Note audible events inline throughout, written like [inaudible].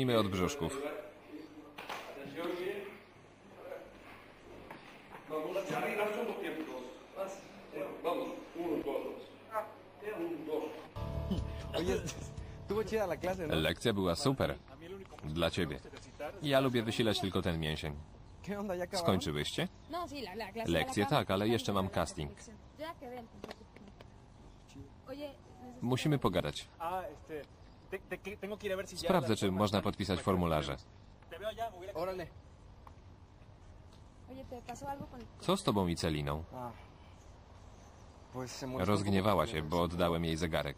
Zacznijmy od brzuszków. ¿no? Lekcja była super. Dla ciebie. Ja lubię wysilać tylko ten mięsień. Skończyłyście? No, acabamos. tak, ale jeszcze mam casting. Musimy pogadać. Sprawdzę, czy można podpisać formularze. Te veo allá, me voy a Órale. oye, ¿te pasó algo con, Co z tobą i Celiną? Ah. Rozgniewała się, bo oddałem jej zegarek.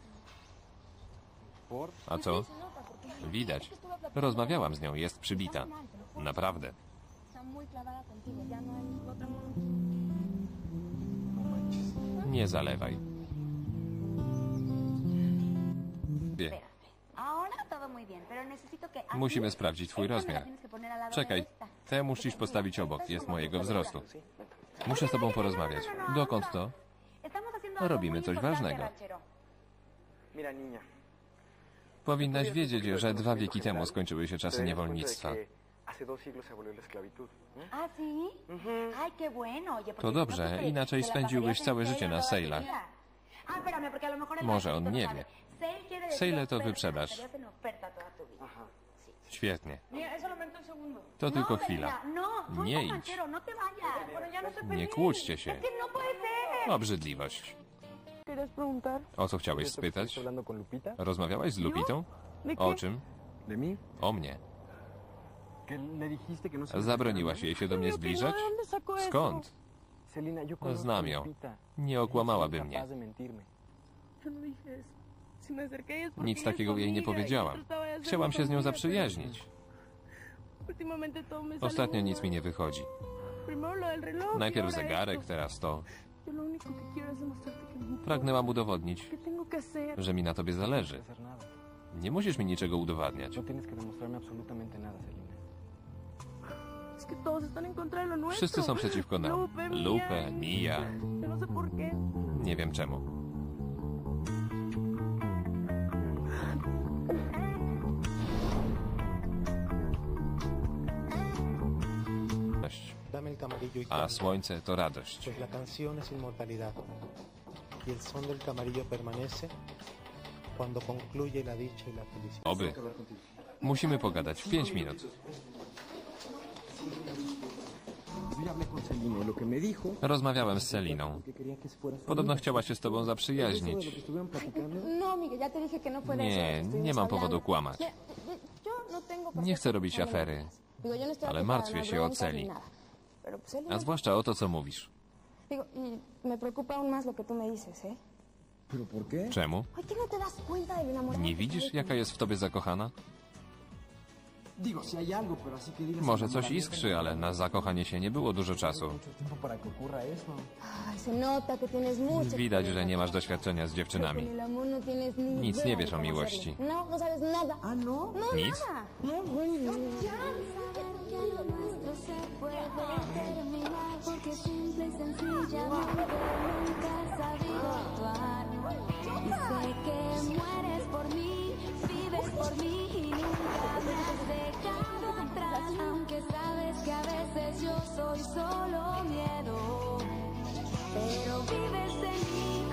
A co? Porque Widać. Rozmawiałam z nią, jest przybita. Naprawdę. Está muy Musimy sprawdzić twój rozmiar. Czekaj, tę musisz postawić obok, jest mojego wzrostu. Muszę z tobą porozmawiać. Dokąd to? Robimy coś ważnego. Powinnaś wiedzieć, że dwa wieki temu skończyły się czasy niewolnictwa. To dobrze, inaczej spędziłbyś całe życie na sejlach. Może on nie wie. Sejle to wyprzedaż. Świetnie. To tylko no, chwila. Belinda, No, tú Nie idź. no no Nie kłóćcie się. No. Obrzydliwość. O co chciałeś ¿Esto que estás spytać? Rozmawiałaś z Lupitą? ¿De O czym? O mnie. No Zabroniłaś jej się do mnie zbliżać? Skąd? Znam ją. Nie okłamałaby mnie. Nic takiego jej nie powiedziałam. Chciałam się z nią zaprzyjaźnić. [laughs] Ostatnio nic mi nie wychodzi. Najpierw zegarek, teraz to. Pragnęłam udowodnić, że mi na tobie zależy. nada. Nie musisz mi niczego udowadniać. No. Wszyscy są przeciwko nam. Lupe, Mia no. Nie wiem czemu. Y la felicidad. Oby. Musimy pogadać. Pięć minut. Y Rozmawiałem z Celiną. Podobno chciała się z tobą zaprzyjaźnić. No, no Nie, nie mam powodu kłamać. No Nie chcę robić afery. Ale martwię się o Celi. A zwłaszcza o to, co mówisz. Digo, me preocupa aún más lo que tú me dices. ¿Pero por qué? Czemu? Ay, ¿qué no Nie widzisz, jaka jest w tobie zakochana? Może coś enamoramiento, iskrzy, ale na zakochanie się nie było dużo czasu. Widać, że nie masz doświadczenia z dziewczynami. no Nic nie de wiesz o miłości. hacerlo. soy solo miedo, pero vives en mí.